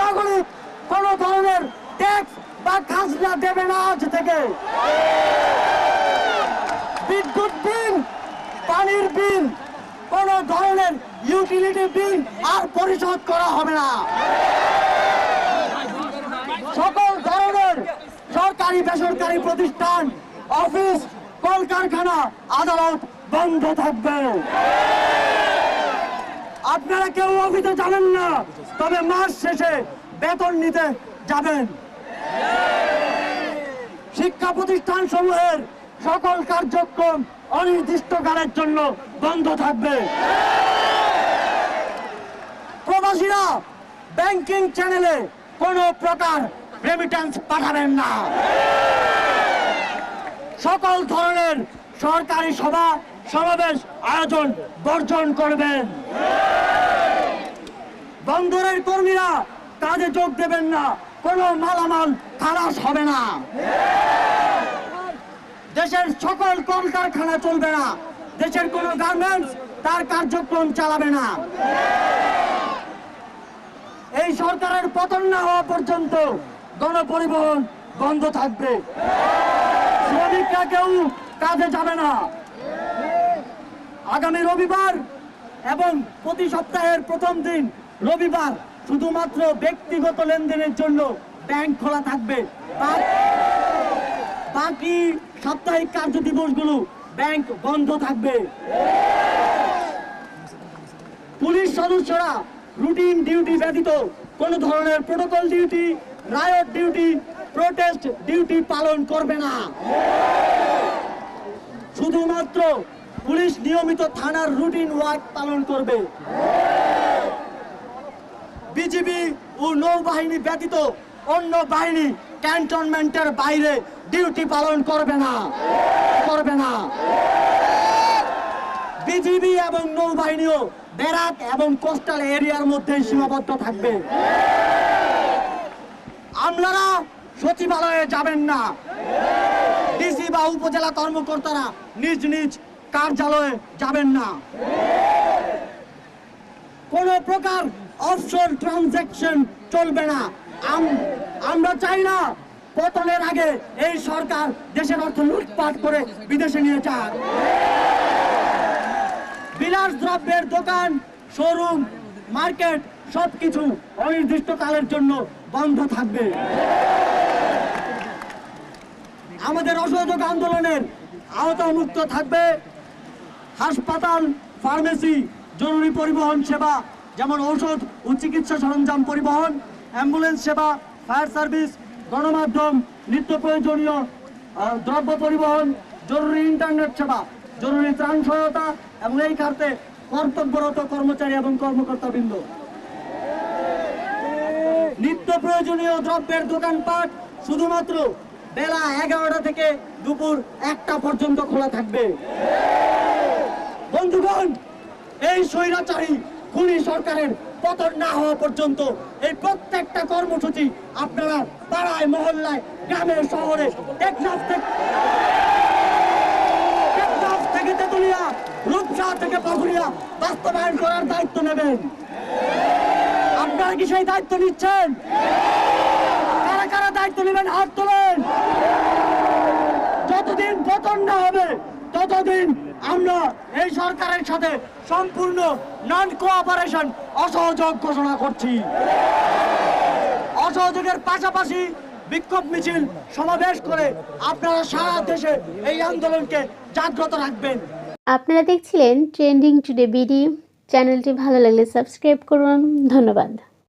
নাগরিক কোন ধরনের ট্যাক্স বা খাজনা দেবে না আজ থেকে। বিদ্যুৎ বিল, পানির বিল, কোন ধরনের ইউটিলিটি বিল আর পরিশোধ করা হবে না। সকল ধরনের সরকারি বেসরকারি প্রতিষ্ঠান, অফিস, কলকারখানা, আদালত বন্ধ থাকবে। আপনারা কেউ অফিসে যাবেন না, তবে মাস শেষে বেতন নিতে যাবেন। শিক্ষা প্রতিষ্ঠান সমূহের সকল কার্যক্রম অনির্দিষ্টকালের জন্য বন্ধ থাকবে। প্রবাসীরা ব্যাংকিং চ্যানেলে কোনো প্রকার রেমিটেন্স পাঠাবেন না। সকল ধরনের সরকারি সভা, সমাবেশ, আয়োজন, বর্জন করবেন। বন্দরের কর্মীরা কাজে যোগ দেবেন না। কোনো মালামাল খালাস হবে না। দেশের সকল কলকারখানা চলবে না। দেশের কোন গার্মেন্টস তার কার্যক্রম চালাবে না। এই সরকারের পতন না হওয়া পর্যন্ত গণপরিবহন বন্ধ থাকবে। শ্রমিকরা কেউ কাজে যাবে না। আগামী রবিবার এবং প্রতি সপ্তাহের প্রথম দিন রবিবার শুধুমাত্র ব্যক্তিগত লেনদেনের জন্য ব্যাংক খোলা থাকবে। বাকি সাপ্তাহিক কার্য দিবসগুলো ব্যাংক বন্ধ থাকবে। পুলিশ সদস্যরা রুটিন ডিউটি ব্যতীত কোন ধরনের protocol duty riot duty, protest duty পালন করবে না। শুধুমাত্র পুলিশ নিয়মিত থানার রুটিন ওয়ার্ক পালন করবে। বিজিবি ও নৌবাহিনী ব্যতীত অন্য বাহিনী ক্যান্টনমেন্টের বাইরে ডিউটি পালন করবে না। করবে না। বিজিবি এবং নৌবাহিনীও ব্যারাক এবং কোস্টাল এরিয়ার মধ্যে সীমাবদ্ধ থাকবে। আপনারা সচিবালয়ে যাবেন না। ডিসি বা উপজেলা কর্মকর্তারা নিজ নিজ কার্যালয়ে যাবেন না। কোন প্রকার অফশোর ট্রানজ্যাকশন চলবে না। আম- আমরা চাই না পতনের আগে এই সরকার দেশের অর্থ লুটপাট করে বিদেশে নিয়ে যাক। বিলাস দ্রব্যের দোকান, শোরুম, মার্কেট সবকিছু অনির্দিষ্টকালের জন্য বন্ধ থাকবে। আমাদের অসহযোগ আন্দোলনের আওতা মুক্ত থাকবে। হাসপাতাল, ফার্মেসি, জরুরি পরিবহন সেবা যেমন ঔষধ ও চিকিৎসা সরঞ্জাম পরিবহন, অ্যাম্বুলেন্স সেবা, ফায়ার সার্ভিস, গণমাধ্যম, নিত্য প্রয়োজনীয় দ্রব্য পরিবহন, জরুরি ইন্টারনেট সেবা, জরুরি ত্রাণ সহায়তা এবং এই খাতে কর্তব্যরত কর্মচারী এবং কর্মকর্তাবৃন্দ। নিত্য প্রয়োজনীয় দ্রব্যের দোকানপাট শুধুমাত্র বেলা এগারোটা থেকে দুপুর একটা পর্যন্ত খোলা থাকবে। বন্ধুগণ, এই স্বৈরাচারী খুনি সরকারের পতন না হওয়া পর্যন্ত এই প্রত্যেকটা কর্মসূচি আপনারা পাড়ায়, মহল্লায়, গ্রামে, শহরে টেকনাফ থেকে টেকনাফ থেকে রূপসা থেকে পাকুড়িয়া বাস্তবায়ন করার দায়িত্ব নেবেন। আপনারা কি সেই দায়িত্ব নিচ্ছেন? কারা কারা দায়িত্ব নেবেন? হাত তোলেন। যতদিন পতন না হবে ততদিন আমরা এই সরকারের সাথে সম্পূর্ণ নন কোঅপারেশন অসহযোগ ঘোষণা করছি। অসহযোগের পাশাপাশি বিক্ষোভ মিছিল সমাবেশ করে আপনারা সারা দেশে এই আন্দোলনকে জাগ্রত রাখবেন। আপনারা দেখছিলেন ট্রেন্ডিং টুডে বিডি চ্যানেলটি ভালো লাগলে সাবস্ক্রাইব করুন। ধন্যবাদ।